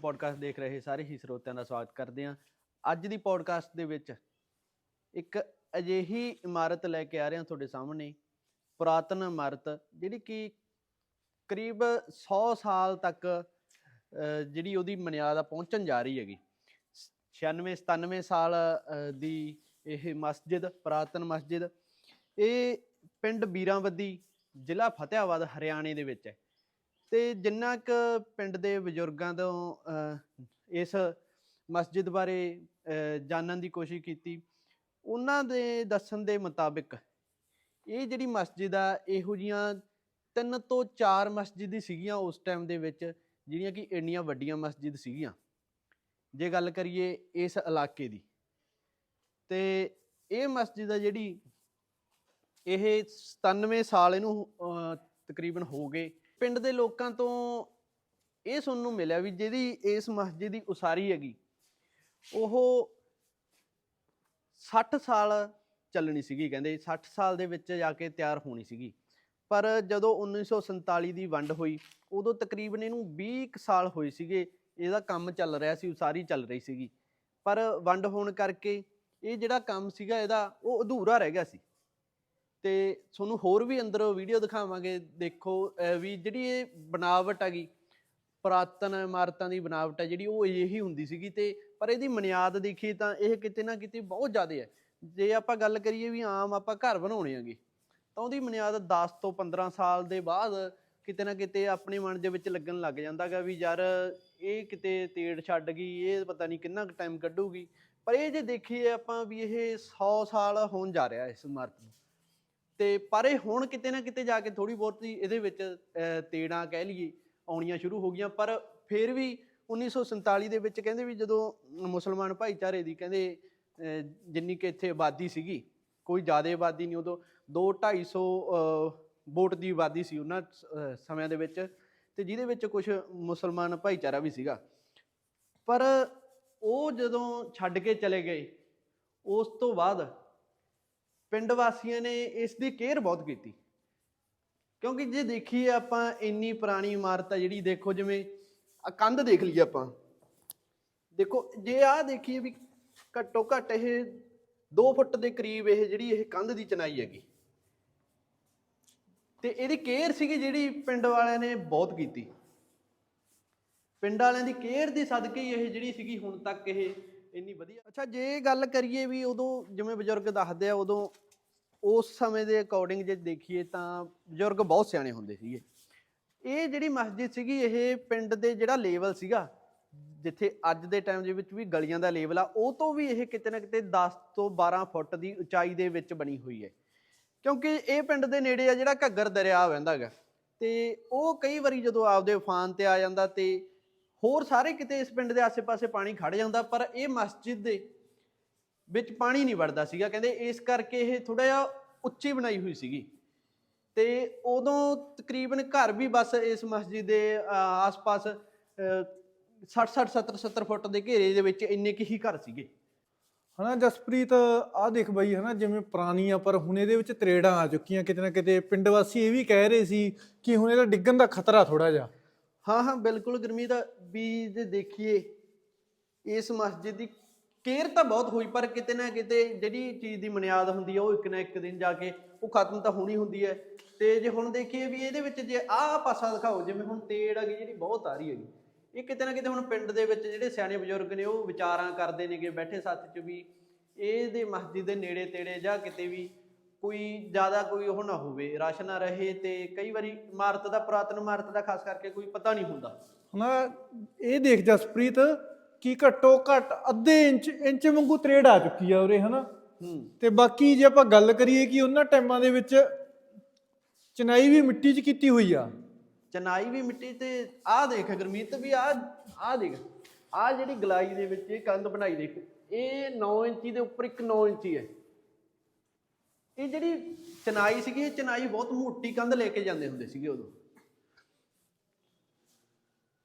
Podcast ਦੇਖ ਰਹੇ ਸਾਰੇ ਹੀ ਸਰੋਤਿਆਂ ਦਾ ਸਵਾਗਤ ਕਰਦੇ ਹਾਂ। ਅੱਜ ਦੀ ਪੋਡਕਾਸਟ ਦੇ ਵਿੱਚ ਇੱਕ ਅਜਿਹੀ ਇਮਾਰਤ ਲੈ ਕੇ ਆ ਰਹੇ ਹਾਂ ਤੁਹਾਡੇ ਸਾਹਮਣੇ। ਪੁਰਾਤਨ ਇਮਾਰਤ ਜਿਹੜੀ ਕਿ ਕਰੀਬ 100 ਸਾਲ ਤੱਕ ਅਹ, ਜਿਹੜੀ ਉਹਦੀ ਮਨਿਆਦ ਆ ਪਹੁੰਚਣ ਜਾ ਰਹੀ ਹੈਗੀ। 96 97 ਸਾਲ ਦੀ ਇਹ ਮਸਜਿਦ ਪੁਰਾਤਨ ਮਸਜਿਦ। ਇਹ ਪਿੰਡ ਬੀਰਾਂਵੱਦੀ ਜ਼ਿਲ੍ਹਾ ਫਤਿਆਬਾਦ ਹਰਿਆਣੇ ਦੇ ਵਿੱਚ ਹੈ। ਤੇ ਜਿੰਨਾ ਕੁ ਪਿੰਡ ਦੇ ਬਜ਼ੁਰਗਾਂ ਤੋਂ ਇਸ ਮਸਜਿਦ ਬਾਰੇ ਜਾਣਨ ਦੀ ਕੋਸ਼ਿਸ਼ ਕੀਤੀ, ਉਹਨਾਂ ਦੇ ਦੱਸਣ ਦੇ ਮੁਤਾਬਿਕ ਇਹ ਜਿਹੜੀ ਮਸਜਿਦ ਆ, ਇਹੋ ਜੀਆਂ ਤਿੰਨ ਤੋਂ ਚਾਰ ਮਸਜਿਦ ਹੀ ਸੀਗੀਆਂ ਉਸ ਟਾਈਮ ਦੇ ਵਿੱਚ, ਜਿਹੜੀਆਂ ਕਿ ਇੰਨੀਆਂ ਵੱਡੀਆਂ ਮਸਜਿਦ ਸੀਗੀਆਂ। ਜੇ ਗੱਲ ਕਰੀਏ ਇਸ ਇਲਾਕੇ ਦੀ, ਤੇ ਇਹ ਮਸਜਿਦ ਆ ਜਿਹੜੀ, ਇਹ 97 ਸਾਲ ਇਹਨੂੰ ਤਕਰੀਬਨ ਹੋ ਗਏ। ਪਿੰਡ ਦੇ ਲੋਕਾਂ ਤੋਂ ਇਹ ਸੁਣਨ ਨੂੰ ਮਿਲਿਆ ਵੀ ਜਿਹੜੀ ਇਸ ਮਸਜਿਦ ਦੀ ਉਸਾਰੀ ਹੈਗੀ, ਉਹ 60 ਸਾਲ ਚੱਲਣੀ ਸੀਗੀ, ਕਹਿੰਦੇ 60 ਸਾਲ ਦੇ ਵਿੱਚ ਜਾ ਕੇ ਤਿਆਰ ਹੋਣੀ ਸੀਗੀ। ਪਰ ਜਦੋਂ 1947 ਦੀ ਵੰਡ ਹੋਈ, ਉਦੋਂ ਤਕਰੀਬਨ ਇਹਨੂੰ 20 ਕੁ ਸਾਲ ਹੋਏ ਸੀਗੇ, ਇਹਦਾ ਕੰਮ ਚੱਲ ਰਿਹਾ ਸੀ, ਉਸਾਰੀ ਚੱਲ ਰਹੀ ਸੀਗੀ। ਪਰ ਵੰਡ ਹੋਣ ਕਰਕੇ ਇਹ ਜਿਹੜਾ ਕੰਮ ਸੀਗਾ, ਇਹਦਾ ਉਹ ਅਧੂਰਾ ਰਹਿ ਗਿਆ ਸੀ। ਤੇ ਤੁਹਾਨੂੰ ਹੋਰ ਵੀ ਅੰਦਰ ਵੀਡੀਓ ਦਿਖਾਵਾਂਗੇ, ਦੇਖੋ ਵੀ ਜਿਹੜੀ ਇਹ ਬਣਾਵਟ ਹੈਗੀ, ਪੁਰਾਤਨ ਇਮਾਰਤਾਂ ਦੀ ਬਣਾਵਟ ਹੈ, ਜਿਹੜੀ ਉਹ ਇਹੀ ਹੁੰਦੀ ਸੀਗੀ ਤੇ ਪਰ ਇਹਦੀ ਬੁਨਿਆਦ ਦੇਖੀ ਤਾਂ ਇਹ ਕਿਤੇ ਨਾ ਕਿਤੇ ਬਹੁਤ ਜ਼ਿਆਦਾ ਹੈ। ਜੇ ਆਪਾਂ ਗੱਲ ਕਰੀਏ ਵੀ ਆਮ ਆਪਾਂ ਘਰ ਬਣਾਉਣੇ ਆਂਗੇ ਤਾਂ ਉਹਦੀ ਬੁਨਿਆਦ 10 ਤੋਂ 15 ਸਾਲ ਦੇ ਬਾਅਦ ਕਿਤੇ ਨਾ ਕਿਤੇ ਆਪਣੇ ਮਨ ਦੇ ਵਿੱਚ ਲੱਗਣ ਲੱਗ ਜਾਂਦਾਗਾ ਵੀ ਯਾਰ ਇਹ ਕਿਤੇ ਤੇੜ ਛੱਡ ਗਈ, ਇਹ ਪਤਾ ਨਹੀਂ ਕਿੰਨਾ ਕੁ ਟਾਈਮ ਕੱਢੂਗੀ। ਪਰ ਇਹ ਜੇ ਦੇਖੀਏ ਆਪਾਂ ਵੀ ਇਹ 100 ਸਾਲ ਹੋਣ ਜਾ ਰਿਹਾ ਇਸ ਇਮਾਰਤ ਨੂੰ। ਤੇ ਪਰ ਇਹ ਹੁਣ ਕਿਤੇ ਨਾ ਕਿਤੇ ਜਾ ਕੇ ਥੋੜੀ ਬਹੁਤੀ ਇਹਦੇ ਵਿੱਚ ਤੇੜਾਂ ਕਹਿ ਲਈਏ ਆਉਣੀਆਂ ਸ਼ੁਰੂ ਹੋ ਗਈਆਂ। ਪਰ ਫਿਰ ਵੀ 1947 ਦੇ ਵਿੱਚ ਕਹਿੰਦੇ ਵੀ ਜਦੋਂ ਮੁਸਲਮਾਨ ਭਾਈਚਾਰੇ ਦੀ ਕਹਿੰਦੇ ਜਿੰਨੀ ਕਿ ਇੱਥੇ ਆਬਾਦੀ ਸੀਗੀ ਕੋਈ ਜ਼ਿਆਦਾ ਆਬਾਦੀ ਨਹੀਂ ਉਦੋਂ 2 250 ਵੋਟ ਦੀ ਆਬਾਦੀ ਸੀ ਉਹਨਾਂ ਅਹ, ਸਮਿਆਂ ਦੇ ਵਿੱਚ ਤੇ ਜਿਹਦੇ ਵਿੱਚ ਕੁਝ ਮੁਸਲਮਾਨ ਭਾਈਚਾਰਾ ਵੀ ਸੀਗਾ। ਪਰ ਉਹ ਜਦੋਂ ਛੱਡ ਕੇ ਚਲੇ ਗਏ ਉਸ ਤੋਂ ਬਾਅਦ ਪਿੰਡ ਵਾਸੀਆਂ ਨੇ ਇਸ ਦੀ ਕੇਅਰ ਬਹੁਤ ਕੀਤੀ। ਕਿਉਂਕਿ ਜੇ ਦੇਖੀਏ ਆਪਾਂ, ਇੰਨੀ ਪੁਰਾਣੀ ਇਮਾਰਤ ਆ ਜਿਹੜੀ, ਦੇਖੋ ਜਿਵੇਂ ਆ ਕੰਧ ਦੇਖ ਲਈਏ ਆਪਾਂ। ਦੇਖੋ, ਜੇ ਆਹ ਦੇਖੀਏ ਵੀ ਘੱਟੋ ਘੱਟ ਇਹ 2 ਫੁੱਟ ਦੇ ਕਰੀਬ ਇਹ ਜਿਹੜੀ ਇਹ ਕੰਧ ਦੀ ਚਨਾਈ ਹੈਗੀ। ਤੇ ਇਹਦੀ ਕੇਅਰ ਸੀਗੀ ਜਿਹੜੀ ਪਿੰਡ ਵਾਲਿਆਂ ਨੇ ਬਹੁਤ ਕੀਤੀ। ਪਿੰਡ ਵਾਲਿਆਂ ਦੀ ਕੇਅਰ ਦੀ ਸਦਕੇ ਇਹ ਜਿਹੜੀ ਸੀਗੀ ਹੁਣ ਤੱਕ ਇਹ ਇੰਨੀ ਵਧੀਆ। ਅੱਛਾ, ਜੇ ਗੱਲ ਕਰੀਏ ਵੀ ਉਦੋਂ ਜਿਵੇਂ ਬਜ਼ੁਰਗ ਦੱਸਦੇ ਆ, ਉਦੋਂ ਉਸ ਸਮੇਂ ਦੇ ਅਕੋਰਡਿੰਗ ਜੇ ਦੇਖੀਏ ਤਾਂ ਬਜ਼ੁਰਗ ਬਹੁਤ ਸਿਆਣੇ ਹੁੰਦੇ ਸੀਗੇ। ਇਹ ਜਿਹੜੀ ਮਸਜਿਦ ਸੀਗੀ, ਇਹ ਪਿੰਡ ਦੇ ਜਿਹੜਾ ਲੈਵਲ ਸੀਗਾ, ਜਿੱਥੇ ਅੱਜ ਦੇ ਟਾਈਮ ਦੇ ਵਿੱਚ ਵੀ ਗਲੀਆਂ ਦਾ ਲੈਵਲ ਆ, ਉਹ ਤੋਂ ਵੀ ਇਹ ਕਿਤੇ ਨਾ ਕਿਤੇ 10 ਤੋਂ 12 ਫੁੱਟ ਦੀ ਉਚਾਈ ਦੇ ਵਿੱਚ ਬਣੀ ਹੋਈ ਹੈ। ਕਿਉਂਕਿ ਇਹ ਪਿੰਡ ਦੇ ਨੇੜੇ ਆ ਜਿਹੜਾ ਘੱਗਰ ਦਰਿਆ ਵਹਿੰਦਾ ਹੈਗਾ। ਤੇ ਉਹ ਕਈ ਵਾਰੀ ਜਦੋਂ ਆਪਦੇ ਉਫਾਨ ਤੇ ਆ ਜਾਂਦਾ ਤੇ ਹੋਰ ਸਾਰੇ ਕਿਤੇ ਇਸ ਪਿੰਡ ਦੇ ਆਸੇ-ਪਾਸੇ ਪਾਣੀ ਖੜ ਜਾਂਦਾ, ਪਰ ਇਹ ਮਸਜਿਦ ਦੇ ਵਿੱਚ ਪਾਣੀ ਨਹੀਂ ਵੜਦਾ ਸੀਗਾ। ਕਹਿੰਦੇ ਇਸ ਕਰਕੇ ਇਹ ਥੋੜਾ ਜਿਹਾ ਉੱਚੀ ਬਣਾਈ ਹੋਈ ਸੀਗੀ। ਤੇ ਉਦੋਂ ਤਕਰੀਬਨ ਘਰ ਵੀ ਬਸ ਇਸ ਮਸਜਿਦ ਦੇ ਆਸ-ਪਾਸ 60 60 70 70 ਫੁੱਟ ਦੇ ਘੇਰੇ ਦੇ ਵਿੱਚ ਇੰਨੇ ਕੁ ਹੀ ਘਰ ਸੀਗੇ। ਹਨਾ ਜਸਪ੍ਰੀਤ ਆ ਦੇਖ ਬਈ, ਹਨਾ ਜਿਵੇਂ ਪੁਰਾਣੀਆਂ ਪਰ ਹੁਣ ਇਹਦੇ ਵਿੱਚ ਤਰੇੜਾਂ ਆ ਚੁੱਕੀਆਂ। ਕਿਤੇ ਨਾ ਕਿਤੇ ਪਿੰਡ ਵਾਸੀ ਇਹ ਵੀ ਕਹਿ ਰਹੇ ਸੀ ਕਿ ਹੁਣ ਇਹਦਾ ਡਿੱਗਣ ਦਾ ਖਤਰਾ ਥੋੜਾ ਜਿਹਾ। ਹਾਂ ਹਾਂ, ਬਿਲਕੁਲ ਗਰਮੀ ਦਾ ਵੀ ਜੇ ਦੇਖੀਏ, ਇਸ ਮਸਜਿਦ ਦੀ ਕੇਅਰ ਤਾਂ ਬਹੁਤ ਹੋਈ, ਪਰ ਕਿਤੇ ਨਾ ਕਿਤੇ ਜਿਹੜੀ ਚੀਜ਼ ਦੀ ਬੁਨਿਆਦ ਹੁੰਦੀ ਹੈ ਉਹ ਇੱਕ ਨਾ ਇੱਕ ਦਿਨ ਜਾ ਕੇ ਉਹ ਖਤਮ ਤਾਂ ਹੋਣੀ ਹੁੰਦੀ ਹੈ ਤੇ ਜੇ ਹੁਣ ਦੇਖੀਏ ਵੀ ਇਹਦੇ ਵਿੱਚ ਜੇ ਆਹ ਪਾਸਾ ਦਿਖਾਓ, ਜਿਵੇਂ ਹੁਣ ਤੇੜ ਹੈਗੀ ਜਿਹੜੀ ਬਹੁਤ ਆ ਰਹੀ ਹੈਗੀ, ਇਹ ਕਿਤੇ ਨਾ ਕਿਤੇ ਹੁਣ ਪਿੰਡ ਦੇ ਵਿੱਚ ਜਿਹੜੇ ਸਿਆਣੇ ਬਜ਼ੁਰਗ ਨੇ, ਉਹ ਵਿਚਾਰਾਂ ਕਰਦੇ ਨੇਗੇ, ਬੈਠੇ ਸੱਥ 'ਚ ਵੀ, ਇਹਦੇ ਮਸਜਿਦ ਦੇ ਨੇੜੇ ਤੇੜੇ ਜਾਂ ਕਿਤੇ ਵੀ ਕੋਈ ਜ਼ਿਆਦਾ ਕੋਈ ਉਹ ਨਾ ਹੋਵੇ ਰਸ਼ ਨਾ ਰਹੇ ਤੇ ਕਈ ਵਾਰੀ ਇਮਾਰਤ ਦਾ ਪੁਰਾਤਨ ਇਮਾਰਤ ਦਾ ਖਾਸ ਕਰਕੇ ਕੋਈ ਪਤਾ ਨਹੀਂ ਹੁੰਦਾ। ਹਨਾ ਇਹ ਦੇਖ ਜਸਪ੍ਰੀਤ ਕਿ ਘੱਟੋ ਘੱਟ ਅੱਧੇ ਇੰਚ ਇੰਚ ਵਾਂਗੂ ਤਰੇੜ ਆ ਚੁੱਕੀ ਆ ਉਰੇ ਹਨਾ? ਤੇ ਬਾਕੀ ਜੇ ਆਪਾਂ ਗੱਲ ਕਰੀਏ ਕਿ ਉਹਨਾਂ ਟਾਈਮਾਂ ਦੇ ਵਿੱਚ ਚਨਾਈ ਵੀ ਮਿੱਟੀ 'ਚ ਕੀਤੀ ਹੋਈ ਆ। ਚਨਾਈ ਵੀ ਮਿੱਟੀ ਤੇ ਆਹ ਦੇਖ ਗੁਰਮੀਤ ਵੀ ਆਹ ਆਹ ਦੇਖ ਆਹ ਜਿਹੜੀ ਗਲਾਈ ਦੇ ਵਿੱਚ ਇਹ ਕੰਧ ਬਣਾਈ ਦੇਖ ਇਹ 9 ਇੰਚੀ ਦੇ ਉੱਪਰ ਇੱਕ 9 ਇੰਚੀ ਹੈ। ਇਹ ਜਿਹੜੀ ਚਨਾਈ ਸੀਗੀ ਇਹ ਚਨਾਈ ਬਹੁਤ ਮੋਟੀ ਕੰਧ ਲੈ ਕੇ ਜਾਂਦੇ ਹੁੰਦੇ ਸੀਗੇ ਉਦੋਂ।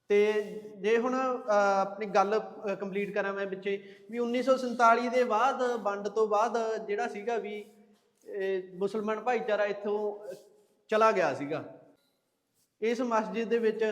ਤੇ ਜੇ ਹੁਣ ਅਹ, ਆਪਣੀ ਗੱਲ ਕੰਪਲੀਟ ਕਰਾਂ ਮੈਂ ਵਿੱਚੇ ਵੀ 1947 ਦੇ ਬਾਅਦ ਵੰਡ ਤੋਂ ਬਾਅਦ ਜਿਹੜਾ ਸੀਗਾ ਵੀ ਇਹ ਮੁਸਲਮਾਨ ਭਾਈਚਾਰਾ ਇੱਥੋਂ ਚਲਾ ਗਿਆ ਸੀਗਾ। ਇਸ ਮਸਜਿਦ ਦੇ ਵਿੱਚ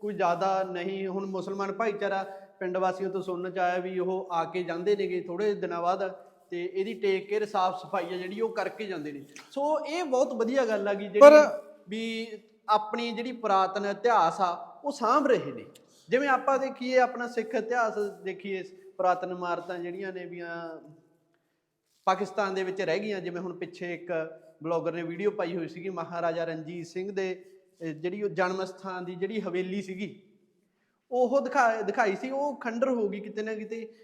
ਕੋਈ ਜ਼ਿਆਦਾ ਨਹੀਂ ਹੁਣ ਮੁਸਲਮਾਨ ਭਾਈਚਾਰਾ ਪਿੰਡ ਵਾਸੀਆਂ ਤੋਂ ਸੁਣਨ ਚ ਆਇਆ ਵੀ ਉਹ ਆ ਕੇ ਜਾਂਦੇ ਨੇਗੇ ਥੋੜੇ ਦਿਨਾਂ ਬਾਅਦ। ਤੇ ਇਹਦੀ ਟੇਕ ਕੇਅਰ ਸਾਫ਼ ਸਫ਼ਾਈ ਆ ਜਿਹੜੀ ਉਹ ਕਰਕੇ ਜਾਂਦੇ ਨੇ। ਸੋ ਇਹ ਬਹੁਤ ਵਧੀਆ ਗੱਲ ਹੈਗੀ ਜਿਹੜੀ ਪਰ- ਵੀ ਆਪਣੀ ਜਿਹੜੀ ਪੁਰਾਤਨ ਇਤਿਹਾਸ ਆ ਉਹ ਸਾਂਭ ਰਹੇ ਨੇ। ਜਿਵੇਂ ਆਪਾਂ ਦੇਖੀਏ ਆਪਣਾ ਸਿੱਖ ਇਤਿਹਾਸ ਦੇਖੀਏ ਪੁਰਾਤਨ ਇਮਾਰਤਾਂ ਜਿਹੜੀਆਂ ਨੇ ਵੀਆਂ ਪਾਕਿਸਤਾਨ ਦੇ ਵਿੱਚ ਰਹਿ ਗਈਆਂ। ਜਿਵੇਂ ਹੁਣ ਪਿੱਛੇ ਇੱਕ ਬਲੌਗਰ ਨੇ ਵੀਡੀਓ ਪਾਈ ਹੋਈ ਸੀਗੀ ਮਹਾਰਾਜਾ ਰਣਜੀਤ ਸਿੰਘ ਦੇ ਅਹ ਜਿਹੜੀ ਉਹ ਜਨਮ ਸਥਾਨ ਦੀ ਜਿਹੜੀ ਹਵੇਲੀ ਸੀਗੀ ਉਹ ਦਿਖਾ ਦਿਖਾਈ ਸੀ। ਉਹ ਖੰਡਰ ਹੋ ਗਈ ਕਿਤੇ ਨਾ ਕਿਤੇ।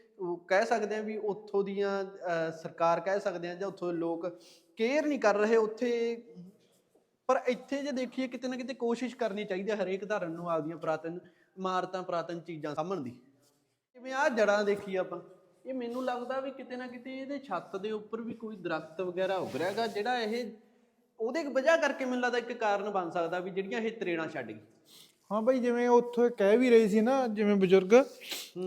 ਕਹਿ ਸਕਦੇ ਆ ਵੀ ਉੱਥੋਂ ਦੀਆਂ ਅਹ, ਸਰਕਾਰ ਕਹਿ ਸਕਦੇ ਆ ਜਾਂ ਉੱਥੋਂ ਦੇ ਲੋਕ ਕੇਅਰ ਨਹੀਂ ਕਰ ਰਹੇ ਉੱਥੇ। ਪਰ ਇੱਥੇ ਜੇ ਦੇਖੀਏ ਕਿਤੇ ਨਾ ਕਿਤੇ ਕੋਸ਼ਿਸ਼ ਕਰਨੀ ਚਾਹੀਦੀ ਹੈ ਹਰੇਕ ਧਰਮ ਨੂੰ ਆਪਦੀਆਂ ਪੁਰਾਤਨ ਇਮਾਰਤਾਂ ਪੁਰਾਤਨ ਚੀਜ਼ਾਂ ਸਾਂਭਣ ਦੀ। ਜਿਵੇਂ ਆਹ ਜੜਾਂ ਦੇਖੀ ਆਪਾਂ ਇਹ ਮੈਨੂੰ ਲੱਗਦਾ ਵੀ ਕਿਤੇ ਨਾ ਕਿਤੇ ਇਹਦੇ ਛੱਤ ਦੇ ਉੱਪਰ ਵੀ ਕੋਈ ਦਰਖਤ ਵਗੈਰਾ ਉੱਗ ਰਿਹਾ ਜਿਹੜਾ ਇਹ ਉਹਦੇ ਵਜ੍ਹਾ ਕਰਕੇ ਮੈਨੂੰ ਲੱਗਦਾ ਇੱਕ ਕਾਰਨ ਬਣ ਸਕਦਾ ਵੀ ਜਿਹੜੀਆਂ ਇਹ ਤਰੇੜਾਂ ਛੱਡ ਗਈ ਹਾਂ ਬਾਈ ਜਿਵੇਂ ਉੱਥੇ ਕਹਿ ਵੀ ਰਹੇ ਸੀ ਨਾ ਜਿਵੇਂ ਬਜ਼ੁਰਗ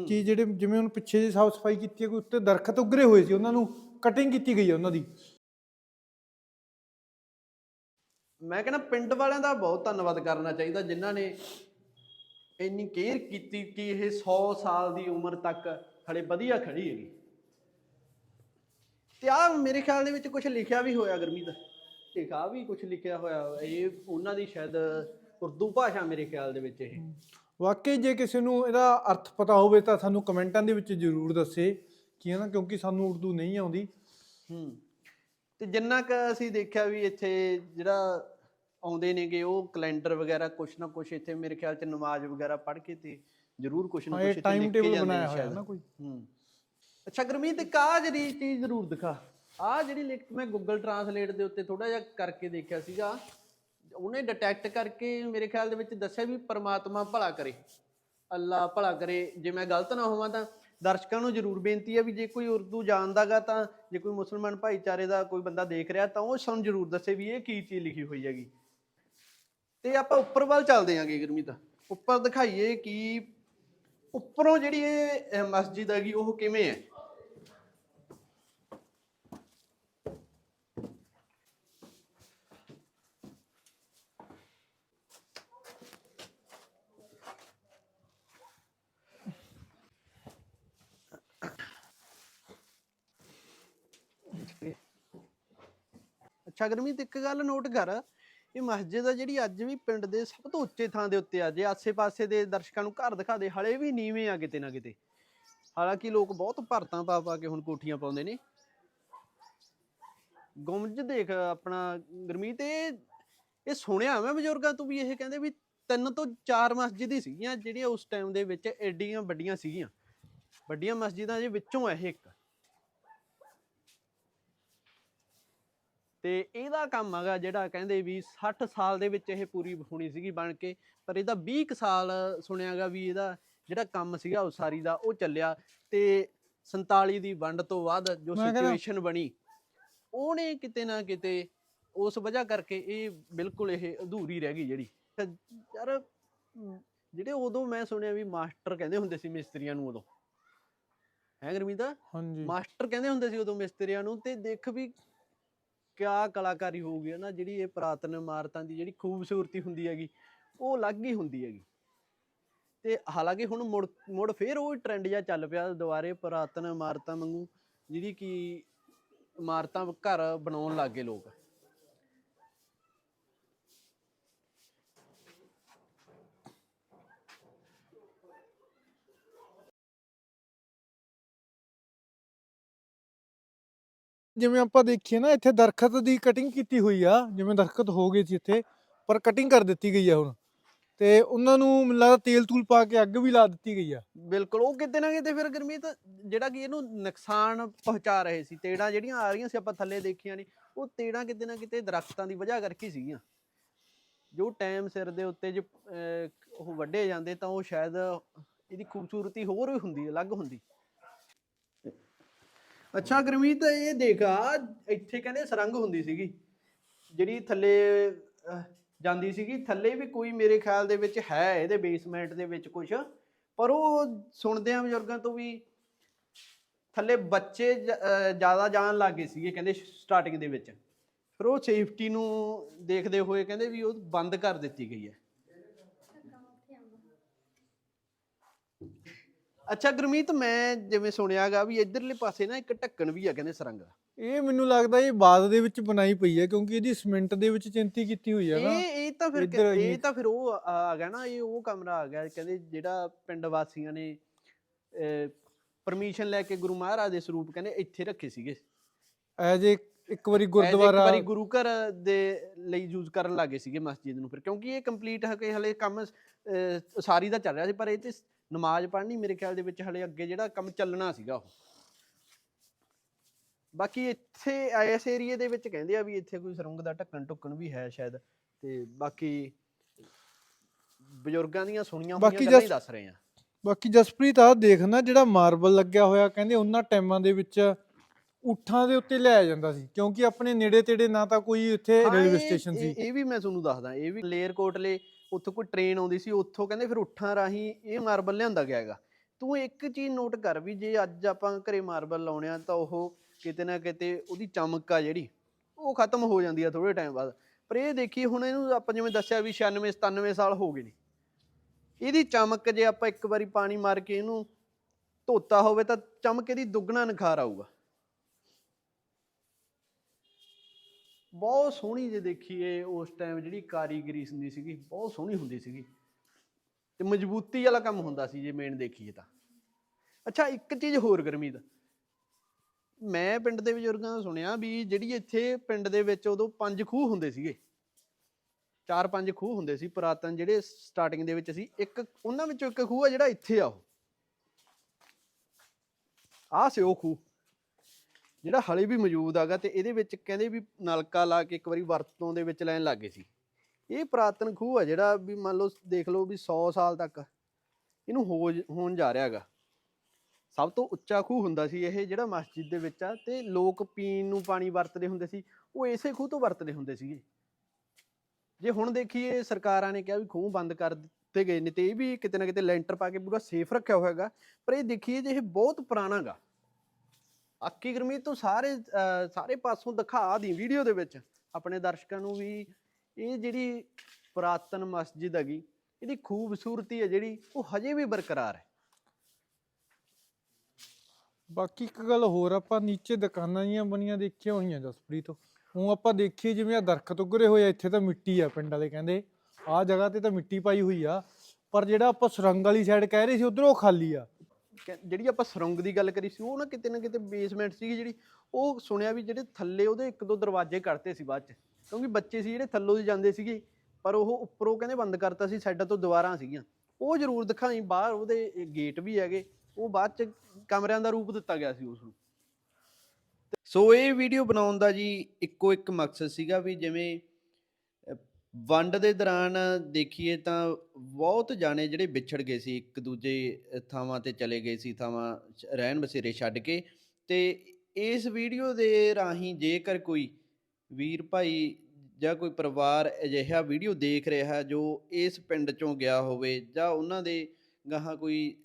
ਕਿ ਜਿਹੜੇ ਜਿਵੇਂ ਹੁਣ ਪਿੱਛੇ ਜੇ ਸਾਫ਼ ਸਫ਼ਾਈ ਕੀਤੀ ਹੈ ਕੋਈ ਉੱਤੇ ਦਰਖਤ ਉਗਰੇ ਹੋਏ ਸੀ ਉਹਨਾਂ ਨੂੰ ਕਟਿੰਗ ਕੀਤੀ ਗਈ ਹੈ ਉਹਨਾਂ ਦੀ। ਮੈਂ ਕਹਿੰਦਾ ਪਿੰਡ ਵਾਲਿਆਂ ਦਾ ਬਹੁਤ ਧੰਨਵਾਦ ਕਰਨਾ ਚਾਹੀਦਾ ਜਿਨ੍ਹਾਂ ਨੇ ਇੰਨੀ ਕੇਅਰ ਕੀਤੀ ਕਿ ਇਹ 100 ਸਾਲ ਦੀ ਉਮਰ ਤੱਕ ਹਲੇ ਵਧੀਆ ਖੜੀ ਹੈਗੀ। ਤੇ ਆ ਮੇਰੇ ਖਿਆਲ ਦੇ ਵਿੱਚ ਕੁਝ ਲਿਖਿਆ ਵੀ ਹੋਇਆ ਗੁਰਮੀਤ ਠੀਕ ਆ ਵੀ ਕੁਝ ਲਿਖਿਆ ਹੋਇਆ ਇਹ ਉਹਨਾਂ ਦੀ ਸ਼ਾਇਦ ਉਰਦੂ ਭਾਸ਼ਾ ਮੇਰੇ ਖਿਆਲ ਦੇ ਵਿੱਚ ਇਹ। ਵਾਕਈ ਜੇ ਕਿਸੇ ਨੂੰ ਇਹਦਾ ਅਰਥ ਪਤਾ ਹੋਵੇ ਤਾਂ ਸਾਨੂੰ ਕਮੈਂਟਾਂ ਦੇ ਵਿੱਚ ਜ਼ਰੂਰ ਦੱਸੇ ਕਿ ਹੈ ਨਾ ਕਿਉਂਕਿ ਸਾਨੂੰ ਉਰਦੂ ਨਹੀਂ ਆਉਂਦੀ। ਹੂੰ। ਤੇ ਜਿੰਨਾ ਕ ਅਸੀਂ ਦੇਖਿਆ ਵੀ ਇੱਥੇ ਜਿਹੜਾ ਆਉਂਦੇ ਨੇਗੇ ਉਹ ਕੈਲੰਡਰ ਵਗੈਰਾ ਕੁਛ ਨਾ ਕੁਛ ਇੱਥੇ ਮੇਰੇ ਖਿਆਲ ਚ ਨਮਾਜ਼ ਵਗੈਰਾ ਪੜ੍ਹ ਕੇ ਤੇ ਜ਼ਰੂਰ ਕੁਛ ਨਾ ਕੁਛ ਇੱਥੇ ਟਾਈਮ ਲਿਖ ਕੇ ਟੇਬਲ ਜਾਂਦੇ ਬਣਾਇਆ ਹੋਇਆ ਸ਼ਾਇਦ। ਨਾ ਕੋਈ। ਹੂੰ। ਅੱਛਾ ਗੁਰਮੀਤ ਇੱਕ ਆਹ ਜਿਹੜੀ ਚੀਜ਼ ਜ਼ਰੂਰ ਦਿਖਾ। ਆਹ ਜਿਹੜੀ ਲਿਖ ਮੈਂ ਗੂਗਲ ਟਰਾਂਸਲੇਟ ਦੇ ਉੱਤੇ ਥੋੜਾ ਜਿਹਾ ਕਰਕੇ ਦੇਖਿਆ ਸੀਗਾ। ਉਹਨੇ ਡਿਟੈਕਟ ਕਰਕੇ ਮੇਰੇ ਖਿਆਲ ਦੇ ਵਿੱਚ ਦੱਸਿਆ ਵੀ ਪਰਮਾਤਮਾ ਭਲਾ ਕਰੇ। ਅੱਲਾ ਭਲਾ ਕਰੇ। ਜੇ ਮੈਂ ਗਲਤ ਨਾ ਹੋਵਾਂ ਤਾਂ ਦਰਸ਼ਕਾਂ ਨੂੰ ਜ਼ਰੂਰ ਬੇਨਤੀ ਹੈ ਵੀ ਜੇ ਕੋਈ ਉਰਦੂ ਜਾਣਦਾਗਾ ਤਾਂ ਜੇ ਕੋਈ ਮੁਸਲਮਾਨ ਭਾਈਚਾਰੇ ਦਾ ਕੋਈ ਬੰਦਾ ਦੇਖ ਰਿਹਾ ਤਾਂ ਉਹ ਸਾਨੂੰ ਜ਼ਰੂਰ ਦੱਸੇ ਵੀ ਇਹ ਕੀ ਚੀਜ਼ ਲਿਖੀ ਹੋਈ ਹੈਗੀ। ਤੇ ਆਪਾਂ ਉੱਪਰ ਵੱਲ ਚੱਲਦੇ ਆਂਗੇ ਗੁਰਮੀਤ। ਉੱਪਰ ਦਿਖਾਈਏ ਕਿ ਉੱਪਰੋਂ ਜਿਹੜੀ ਇਹ ਮਸਜਿਦ ਹੈਗੀ ਉਹ ਕਿਵੇਂ ਹੈ? ਅੱਛਾ ਗੁਰਮੀਤ ਇੱਕ ਗੱਲ ਨੋਟ ਕਰ, ਇਹ ਮਸਜਿਦ ਆ ਜਿਹੜੀ ਅੱਜ ਵੀ ਪਿੰਡ ਦੇ ਸਭ ਤੋਂ ਉੱਚੇ ਥਾਂ ਦੇ ਉੱਤੇ ਆ, ਜੇ ਆਸੇ-ਪਾਸੇ ਦੇ ਦਰਸ਼ਕਾਂ ਨੂੰ ਘਰ ਦਿਖਾ ਦੇ, ਹਲੇ ਵੀ ਨੀਵੇਂ ਆ ਕਿਤੇ ਨਾ ਕਿਤੇ। ਹਾਲਾਂਕਿ ਲੋਕ ਬਹੁਤ ਭਰਤਾਂ ਪਾ ਪਾ ਕੇ ਹੁਣ ਕੋਠੀਆਂ ਪਾਉਂਦੇ ਨੇ। ਗੁੰਮਜ ਦੇਖ ਆਪਣਾ ਗੁਰਮੀਤ, ਇਹ ਇਹ ਸੁਣਿਆ ਮੈਂ ਬਜ਼ੁਰਗਾਂ ਤੋਂ ਵੀ ਇਹ ਕਹਿੰਦੇ ਵੀ ਤਿੰਨ ਤੋਂ ਚਾਰ ਮਸਜਿਦ ਹੀ ਸੀਗੀਆਂ ਜਿਹੜੀਆਂ ਉਸ ਟਾਈਮ ਦੇ ਵਿੱਚ ਐਡੀਆਂ ਵੱਡੀਆਂ ਸੀਗੀਆਂ। ਵੱਡੀਆਂ ਮਸਜਿਦਾਂ ਦੇ ਵਿੱਚੋਂ ਇਹ ਇੱਕ। ਤੇ ਇਹਦਾ ਕੰਮ ਹੈਗਾ ਜਿਹੜਾ ਕਹਿੰਦੇ ਵੀ 60 ਸਾਲ ਦੇ ਵਿੱਚ ਇਹ ਪੂਰੀ ਹੋਣੀ ਸੀਗੀ ਬਣ ਕੇ ਪਰ ਇਹਦਾ 20 ਕੁ ਸਾਲ ਸੁਣਿਆਗਾ ਵੀ ਇਹਦਾ ਜਿਹੜਾ ਕੰਮ ਸੀਗਾ ਉਸਾਰੀ ਦਾ ਉਹ ਚੱਲਿਆ ਤੇ 47 ਦੀ ਵੰਡ ਤੋਂ ਬਾਅਦ ਜੋ ਸਿਚੁਏਸ਼ਨ ਬਣੀ ਉਹਨੇ ਕਿਤੇ ਨਾ ਕਿਤੇ ਉਸ ਵਜ੍ਹਾ ਕਰਕੇ ਇਹ ਬਿਲਕੁਲ ਇਹ ਅਧੂਰੀ ਰਹਿ ਗਈ ਜਿਹੜੀ। ਯਾਰ ਜਿਹੜੇ ਉਦੋਂ ਮੈਂ ਸੁਣਿਆ ਵੀ ਮਾਸਟਰ ਕਹਿੰਦੇ ਹੁੰਦੇ ਸੀ ਮਿਸਤਰੀਆਂ ਨੂੰ ਉਦੋਂ। ਹੈ ਗੁਰਮੀਤ? ਹਾਂਜੀ। ਮਾਸਟਰ ਕਹਿੰਦੇ ਹੁੰਦੇ ਸੀ ਉਦੋਂ ਮਿਸਤਰੀਆਂ ਨੂੰ ਤੇ ਦੇਖ ਵੀ ਕਿਆ ਕਲਾਕਾਰੀ ਹੋਊਗੀ ਨਾ ਜਿਹੜੀ ਇਹ ਪੁਰਾਤਨ ਇਮਾਰਤਾਂ ਦੀ ਜਿਹੜੀ ਖੂਬਸੂਰਤੀ ਹੁੰਦੀ ਹੈਗੀ, ਉਹ ਅਲੱਗ ਹੀ ਹੁੰਦੀ ਹੈਗੀ। ਤੇ ਹਾਲਾਂਕਿ ਹੁਣ ਮੁੜ ਮੁੜ ਫੇਰ ਉਹ ਟ੍ਰੈਂਡ ਜਿਹਾ ਚੱਲ ਪਿਆ ਦੁਬਾਰੇ ਪੁਰਾਤਨ ਇਮਾਰਤਾਂ ਵਾਂਗੂ, ਜਿਹੜੀ ਕਿ ਇਮਾਰਤਾਂ ਘਰ ਬਣਾਉਣ ਲੱਗ ਗਏ ਲੋਕ। ਜਿਵੇਂ ਆਪਾਂ ਦੇਖੀਏ ਨਾ, ਇੱਥੇ ਦਰਖਤ ਦੀ ਕਟਿੰਗ ਕੀਤੀ ਹੋਈ ਆ, ਜਿਵੇਂ ਦਰਖਤ ਹੋ ਗਏ ਸੀ ਇੱਥੇ, ਪਰ ਕਟਿੰਗ ਕਰ ਦਿੱਤੀ ਗਈ ਆ ਹੁਣ। ਤੇ ਉਹਨਾਂ ਨੂੰ ਮੈਨੂੰ ਲੱਗਦਾ ਤੇਲ ਤੂਲ ਪਾ ਕੇ ਅੱਗ ਵੀ ਲਾ ਦਿੱਤੀ ਗਈ ਆ। ਬਿਲਕੁਲ, ਉਹ ਕਿਤੇ ਨਾ ਕਿਤੇ ਫਿਰ ਗਰਮੀਤ ਜਿਹੜਾ ਕਿ ਇਹਨੂੰ ਨੁਕਸਾਨ ਪਹੁੰਚਾ ਰਹੇ ਸੀ, ਤੇੜਾਂ ਜਿਹੜੀਆਂ ਆ ਰਹੀਆਂ ਸੀ ਆਪਾਂ ਥੱਲੇ ਦੇਖੀਆਂ ਨੇ ਉਹ ਤੇੜਾਂ ਕਿਤੇ ਨਾ ਕਿਤੇ ਦਰਖਤਾਂ ਦੀ ਵਜ੍ਹਾ ਕਰਕੇ ਸੀਗੀਆਂ। ਜੋ ਟਾਈਮ ਸਿਰ ਦੇ ਉੱਤੇ ਜੇ ਉਹ ਵੱਡੇ ਜਾਂਦੇ ਤਾਂ ਉਹ ਸ਼ਾਇਦ ਇਹਦੀ ਖੂਬਸੂਰਤੀ ਹੋਰ ਵੀ ਹੁੰਦੀ, ਅਲੱਗ ਹੁੰਦੀ। ਅੱਛਾ ਗੁਰਮੀਤ ਇਹ ਦੇਖਾ ਇੱਥੇ ਕਹਿੰਦੇ ਸਰੰਗ ਹੁੰਦੀ ਸੀਗੀ ਜਿਹੜੀ ਥੱਲੇ ਅਹ, ਜਾਂਦੀ ਸੀਗੀ। ਥੱਲੇ ਵੀ ਕੋਈ ਮੇਰੇ ਖਿਆਲ ਦੇ ਵਿੱਚ ਹੈ ਇਹਦੇ ਬੇਸਮੈਂਟ ਦੇ ਵਿੱਚ ਕੁਝ ਪਰ ਉਹ ਸੁਣਦੇ ਆ ਬਜ਼ੁਰਗਾਂ ਤੋਂ ਵੀ ਥੱਲੇ ਬੱਚੇ ਜ਼ਿਆਦਾ ਜਾਣ ਲੱਗ ਗਏ ਸੀਗੇ ਕਹਿੰਦੇ ਸਟਾਰਟਿੰਗ ਦੇ ਵਿੱਚ। ਫਿਰ ਉਹ ਸੇਫਟੀ ਨੂੰ ਦੇਖਦੇ ਹੋਏ ਕਹਿੰਦੇ ਵੀ ਉਹ ਬੰਦ ਕਰ ਦਿੱਤੀ ਗਈ ਹੈ। ਅੱਛਾ ਗੁਰਮੀਤ ਮੈਂ ਜਿਵੇਂ ਸੁਣਿਆਗਾ ਵੀ ਇਧਰਲੇ ਪਾਸੇ ਨਾ ਇੱਕ ਢੱਕਣ ਵੀ ਆ ਕਹਿੰਦੇ ਸਰੰਗ ਦਾ। ਇਹ ਮੈਨੂੰ ਲੱਗਦਾ ਇਹ ਬਾਅਦ ਦੇ ਵਿੱਚ ਬਣਾਈ ਪਈ ਹੈ ਕਿਉਂਕਿ ਇਹਦੀ ਸੀਮੈਂਟ ਦੇ ਵਿੱਚ ਚਿੰਤੀ ਕੀਤੀ ਹੋਈ ਹੈ ਨਾ। ਇਹ ਇਹ ਤਾਂ ਫਿਰ ਕ- ਇੱਧਰ ਇਹ ਇਹ- ਤਾਂ ਫਿਰ ਉਹ ਆ ਆ ਗਿਆ ਨਾ ਇਹ ਉਹ ਕਮਰਾ ਆ ਗਿਆ ਕਹਿੰਦੇ ਜਿਹੜਾ ਪਿੰਡ ਵਾਸੀਆਂ ਨੇ ਪਰਮਿਸ਼ਨ ਲੈ ਕੇ ਗੁਰੂ ਮਹਾਰਾਜ ਦੇ ਸਰੂਪ ਕਹਿੰਦੇ ਇੱਥੇ ਰੱਖੇ ਸੀਗੇ। ਐਜ ਇੱਕ ਵਾਰੀ ਗੁਰਦੁਆਰਾ ਇੱਕ ਵਾਰੀ ਗੁਰੂ ਘਰ ਦੇ ਲਈ ਯੂਜ਼ ਕਰਨ ਲੱਗੇ ਸੀਗੇ ਮਸਜਿਦ ਨੂੰ ਫਿਰ ਕਿਉਂਕਿ ਇਹ ਕੰਪਲੀਟ ਹਲੇ ਕੰਮ ਅਹ, ਸਾਰੀ ਦਾ ਚੱਲ ਰਿਹਾ ਸੀ ਪਰ ਇਹ ਤੇ ਨਮਾਜ਼ ਪੜ੍ਹਨੀ ਮੇਰੇ ਖਿਆਲ ਦੇ ਵਿੱਚ ਹਲੇ ਅੱਗੇ ਜਿਹੜਾ ਕੰਮ ਚੱਲਣਾ ਸੀਗਾ ਉਹ। ਬਾਕੀ ਇੱਥੇ ਇਸ ਏਰੀਏ ਦੇ ਵਿੱਚ ਕਹਿੰਦੇ ਆ ਵੀ ਇੱਥੇ ਕੋਈ ਸਰੰਗ ਦਾ ਢੱਕਣ ਟੁੱਕਣ ਵੀ ਹੈ ਸ਼ਾਇਦ। ਤੇ ਬਾਕੀ ਬਜ਼ੁਰਗਾਂ ਦੀਆਂ ਸੁਣੀਆਂ ਹੋਈਆਂ ਗੱਲਾਂ ਹੀ ਦੱਸ ਰਹੇ ਆ। ਬਾਕੀ ਜਸਪ੍ਰੀਤ ਆ ਦੇਖਣਾ ਜਿਹੜਾ ਮਾਰਬਲ ਲੱਗਿਆ ਹੋਇਆ ਕਹਿੰਦੇ ਉਹਨਾਂ ਟਾਈਮਾਂ ਦੇ ਵਿੱਚ ਉਠਾਂ ਦੇ ਉੱਤੇ ਲਿਆਇਆ ਜਾਂਦਾ ਸੀ ਕਿਉਂਕਿ ਆਪਣੇ ਨੇੜੇ ਤੇੜੇ ਨਾ ਤਾਂ ਕੋਈ ਇੱਥੇ ਰੇਲਵੇ ਸਟੇਸ਼ਨ ਸੀ। ਇਹ ਵੀ ਮੈਂ ਤੁਹਾਨੂੰ ਦੱਸਦਾ ਇਹ ਵੀ ਲੇਅਰਕੋਟਲੇ ਉੱਥੋਂ ਕੋਈ ਟ੍ਰੇਨ ਆਉਂਦੀ ਸੀ, ਉੱਥੋਂ ਕਹਿੰਦੇ ਫਿਰ ਉੱਠਾਂ ਰਾਹੀਂ ਇਹ ਮਾਰਬਲ ਲਿਆਂਦਾ ਗਿਆ ਹੈਗਾ। ਤੂੰ ਇੱਕ ਚੀਜ਼ ਨੋਟ ਕਰ ਵੀ ਜੇ ਅੱਜ ਆਪਾਂ ਘਰੇ ਮਾਰਬਲ ਲਾਉਣੇ ਆ ਤਾਂ ਉਹ ਕਿਤੇ ਨਾ ਕਿਤੇ ਉਹਦੀ ਚਮਕ ਆ ਜਿਹੜੀ, ਉਹ ਖਤਮ ਹੋ ਜਾਂਦੀ ਆ ਥੋੜੇ ਟਾਈਮ ਬਾਅਦ। ਪਰ ਇਹ ਦੇਖੀ ਹੁਣ ਇਹਨੂੰ ਆਪਾਂ ਜਿਵੇਂ ਦੱਸਿਆ ਵੀ 96 97 ਸਾਲ ਹੋ ਗਏ ਨੇ। ਇਹਦੀ ਚਮਕ ਜੇ ਆਪਾਂ ਇੱਕ ਵਾਰੀ ਪਾਣੀ ਮਾਰ ਕੇ ਇਹਨੂੰ ਧੋਤਾ ਹੋਵੇ ਤਾਂ ਚਮਕ ਇਹਦੀ ਦੁੱਗਣਾ ਨਿਖਾਰ ਆਊਗਾ। ਬਹੁਤ ਸੋਹਣੀ ਜੇ ਦੇਖੀਏ, ਉਸ ਟਾਈਮ ਜਿਹੜੀ ਕਾਰੀਗਰੀ ਹੁੰਦੀ ਸੀਗੀ, ਬਹੁਤ ਸੋਹਣੀ ਹੁੰਦੀ ਸੀਗੀ। ਤੇ ਮਜ਼ਬੂਤੀ ਵਾਲਾ ਕੰਮ ਹੁੰਦਾ ਸੀ ਜੇ ਮੇਨ ਦੇਖੀਏ ਤਾਂ। ਅੱਛਾ, ਇੱਕ ਚੀਜ਼ ਹੋਰ ਗਰਮੀ ਦਾ। ਮੈਂ ਪਿੰਡ ਦੇ ਬਜ਼ੁਰਗਾਂ ਤੋਂ ਸੁਣਿਆ ਵੀ ਜਿਹੜੀ ਇੱਥੇ ਪਿੰਡ ਦੇ ਵਿੱਚ ਉਦੋਂ ਪੰਜ ਖੂਹ ਹੁੰਦੇ ਸੀਗੇ। ਚਾਰ ਪੰਜ ਖੂਹ ਹੁੰਦੇ ਸੀ ਪੁਰਾਤਨ ਜਿਹੜੇ ਸਟਾਰਟਿੰਗ ਦੇ ਵਿੱਚ ਸੀ ਇੱਕ, ਉਹਨਾਂ ਵਿੱਚੋਂ ਇੱਕ ਖੂਹ ਆ ਜਿਹੜਾ ਇੱਥੇ ਆ ਉਹ। ਆ ਸੀ ਉਹ ਖੂਹ। ਜਿਹੜਾ ਹਲੇ ਵੀ ਮੌਜੂਦ ਹੈਗਾ ਤੇ ਇਹਦੇ ਵਿੱਚ ਕਹਿੰਦੇ ਵੀ ਨਲਕਾ ਲਾ ਕੇ ਇੱਕ ਵਾਰੀ ਵਰਤੋਂ ਦੇ ਵਿੱਚ ਲੈਣ ਲੱਗੇ ਸੀ। ਇਹ ਪੁਰਾਤਨ ਖੂਹ ਆ ਜਿਹੜਾ ਵੀ ਮੰਨ ਲਓ ਦੇਖ ਲਓ ਵੀ 100 ਸਾਲ ਤੱਕ ਇਹਨੂੰ ਹੋ ਹੋਣ ਜਾ ਰਿਹਾ ਹੈਗਾ। ਸਭ ਤੋਂ ਉੱਚਾ ਖੂਹ ਹੁੰਦਾ ਸੀ ਇਹ ਜਿਹੜਾ ਮਸਜਿਦ ਦੇ ਵਿੱਚ ਆ ਤੇ ਲੋਕ ਪੀਣ ਨੂੰ ਪਾਣੀ ਵਰਤਦੇ ਹੁੰਦੇ ਸੀ, ਉਹ ਇਸੇ ਖੂਹ ਤੋਂ ਵਰਤਦੇ ਹੁੰਦੇ ਸੀਗੇ। ਜੇ ਹੁਣ ਦੇਖੀਏ ਸਰਕਾਰਾਂ ਨੇ ਕਿਹਾ ਵੀ ਖੂਹ ਬੰਦ ਕਰ ਦਿੱਤੇ ਗਏ ਨੇ ਤੇ ਇਹ ਵੀ ਕਿਤੇ ਨਾ ਕਿਤੇ ਲੈਂਟਰ ਪਾ ਕੇ ਪੂਰਾ ਸੇਫ ਰੱਖਿਆ ਹੋਇਆ ਹੈਗਾ, ਪਰ ਇਹ ਦੇਖੀਏ ਜੇ ਇਹ ਬਹੁਤ ਪੁਰਾਣਾ ਗਾ ਆਕੀ ਗਰਮੀ ਤੋਂ ਸਾਰੇ ਅਹ, ਸਾਰੇ ਪਾਸੋਂ ਦਿਖਾ ਦੀ ਵੀਡੀਓ ਦੇ ਵਿੱਚ। ਆਪਣੇ ਦਰਸ਼ਕਾਂ ਨੂੰ ਵੀ ਇਹ ਜਿਹੜੀ ਪੁਰਾਤਨ ਮਸਜਿਦ ਹੈਗੀ ਇਹਦੀ ਖੂਬਸੂਰਤੀ ਹੈ ਜਿਹੜੀ ਉਹ ਹਜੇ ਵੀ ਬਰਕਰਾਰ ਹੈ। ਬਾਕੀ ਇੱਕ ਗੱਲ ਹੋਰ ਆਪਾਂ ਨੀਚੇ ਦੁਕਾਨਾਂ ਜੀਆਂ ਬਣੀਆਂ ਦੇਖੀਆਂ ਹੋਈਆਂ ਜਸਪ੍ਰੀਤ। ਉਹ ਆਪਾਂ ਦੇਖੀਏ ਜਿਵੇਂ ਆ ਦਰਖਤ ਉੱਗਰੇ ਹੋਏ ਆ ਇੱਥੇ ਤਾਂ ਮਿੱਟੀ ਆ ਪਿੰਡ ਵਾਲੇ ਕਹਿੰਦੇ। ਆਹ ਜਗ੍ਹਾ ਤੇ ਤਾਂ ਮਿੱਟੀ ਪਾਈ ਹੋਈ ਆ। ਪਰ ਜਿਹੜਾ ਆਪਾਂ ਸੁਰੰਗ ਵਾਲੀ ਸਾਈਡ ਕਹਿ ਰਹੇ ਸੀ ਉਧਰੋਂ ਖਾਲੀ ਆ। ਕਿ- ਜਿਹੜੀ ਆਪਾਂ ਸੁਰੰਗ ਦੀ ਗੱਲ ਕਰੀ ਸੀ, ਉਹ ਨਾ ਕਿਤੇ ਨਾ ਕਿਤੇ ਬੇਸਮੈਂਟ ਸੀਗੀ ਜਿਹੜੀ, ਉਹ ਸੁਣਿਆ ਵੀ ਜਿਹੜੇ ਥੱਲੇ ਉਹਦੇ ਇੱਕ ਦੋ ਦਰਵਾਜ਼ੇ ਕੱਢਤੇ ਸੀ ਬਾਅਦ ਚ, ਕਿਉਂਕਿ ਬੱਚੇ ਸੀ ਜਿਹੜੇ ਥੱਲੋਂ ਦੀ ਜਾਂਦੇ ਸੀਗੇ, ਪਰ ਉਹ ਉੱਪਰੋਂ ਕਹਿੰਦੇ ਬੰਦ ਕਰਤਾ ਸੀ, ਸਾਈਡਾਂ ਤੋਂ ਦੀਵਾਰਾਂ ਸੀਗੀਆਂ। ਉਹ ਜ਼ਰੂਰ ਦਿਖਾਈ, ਬਾਹਰ ਉਹਦੇ ਗੇਟ ਵੀ ਹੈਗੇ, ਉਹ ਬਾਅਦ ਚ ਕਮਰਿਆਂ ਦਾ ਰੂਪ ਦਿੱਤਾ ਗਿਆ ਸੀ ਉਸ ਨੂੰ। ਸੋ ਇਹ ਵੀਡੀਓ ਬਣਾਉਣ ਦਾ ਜੀ ਇੱਕੋ ਇੱਕ ਮਕਸਦ ਸੀਗਾ ਵੀ ਜਿਵੇਂ ਵੰਡ ਦੇ ਦੌਰਾਨ ਦੇਖੀਏ ਤਾਂ ਬਹੁਤ ਜਾਣੇ ਜਿਹੜੇ ਵਿਛੜ ਗਏ ਸੀ, ਇੱਕ ਦੂਜੇ ਥਾਵਾਂ ਤੇ ਚਲੇ ਗਏ ਸੀ, ਥਾਵਾਂ ਰਹਿਣ ਬਸੇਰੇ ਛੱਡ ਕੇ। ਤੇ ਇਸ ਵੀਡੀਓ ਦੇ ਰਾਹੀਂ ਜੇਕਰ ਕੋਈ ਵੀਰ ਭਾਈ ਜਾਂ ਕੋਈ ਪਰਿਵਾਰ ਅਜਿਹਾ ਵੀਡੀਓ ਦੇਖ ਰਿਹਾ ਜੋ ਇਸ ਪਿੰਡ ਚੋਂ ਗਿਆ ਹੋਵੇ ਜਾਂ ਉਹਨਾਂ ਦੇ ਗਾਹਾਂ ਕੋਈ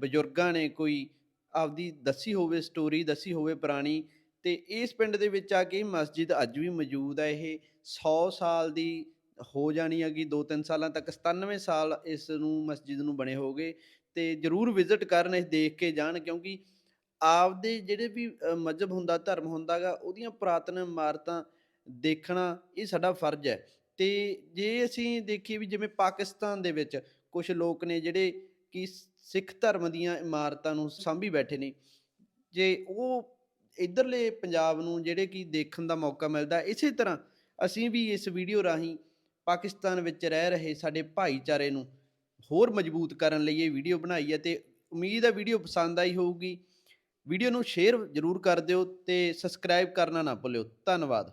ਬਜ਼ੁਰਗਾਂ ਨੇ ਕੋਈ ਆਪਦੀ ਦੱਸੀ ਹੋਵੇ, ਸਟੋਰੀ ਦੱਸੀ ਹੋਵੇ ਪੁਰਾਣੀ, ਤੇ ਇਸ ਪਿੰਡ ਦੇ ਵਿੱਚ ਆ ਕੇ ਮਸਜਿਦ ਅੱਜ ਵੀ ਮੌਜੂਦ ਹੈ। ਇਹ 100 ਸਾਲ ਦੀ ਹੋ ਜਾਣੀ ਹੈਗੀ 2-3 ਸਾਲਾਂ ਤੱਕ 97 ਸਾਲ ਇਸ ਨੂੰ ਮਸਜਿਦ ਨੂੰ ਬਣੇ ਹੋਗੇ ਤੇ ਜਰੂਰ ਵਿਜ਼ਿਟ ਕਰਨ ਇਹ ਦੇਖ ਕੇ ਜਾਣ ਕਿਉਂਕਿ ਆਪਦੇ ਜਿਹੜੇ ਵੀ ਅ, ਮਜ਼ਹਬ ਹੁੰਦਾ ਧਰਮ ਹੁੰਦਾਗਾ ਉਹਦੀਆਂ ਪੁਰਾਤਨ ਇਮਾਰਤਾਂ ਦੇਖਣਾ ਇਹ ਸਾਡਾ ਫਰਜ਼ ਹੈ। ਤੇ ਜੇ ਅਸੀਂ ਦੇਖੀਏ ਵੀ ਜਿਵੇਂ ਪਾਕਿਸਤਾਨ ਦੇ ਵਿੱਚ ਕੁਝ ਲੋਕ ਨੇ ਜਿਹੜੇ ਕਿ ਸਿੱਖ ਧਰਮ ਦੀਆਂ ਇਮਾਰਤਾਂ ਨੂੰ ਸਾਂਭੀ ਬੈਠੇ ਨੇ ਜੇ ਉਹ ਇਧਰਲੇ ਪੰਜਾਬ ਨੂੰ ਜਿਹੜੇ ਕਿ ਦੇਖਣ ਦਾ ਮੌਕਾ ਮਿਲਦਾ ਇਸੇ ਤਰ੍ਹਾਂ ਅਸੀਂ ਵੀ ਇਸ ਵੀਡੀਓ ਰਾਹੀਂ ਪਾਕਿਸਤਾਨ ਵਿੱਚ ਰਹਿ ਰਹੇ ਸਾਡੇ ਭਾਈਚਾਰੇ ਨੂੰ ਹੋਰ ਮਜ਼ਬੂਤ ਕਰਨ ਲਈ ਇਹ ਵੀਡੀਓ ਬਣਾਈ ਹੈ ਤੇ ਉਮੀਦ ਹੈ ਵੀਡੀਓ ਪਸੰਦ ਆਈ ਹੋਊਗੀ। ਵੀਡੀਓ ਨੂੰ ਸ਼ੇਅਰ ਜ਼ਰੂਰ ਕਰ ਦਿਓ ਤੇ ਸਬਸਕ੍ਰਾਈਬ ਕਰਨਾ ਨਾ ਭੁੱਲਿਓ। ਧੰਨਵਾਦ।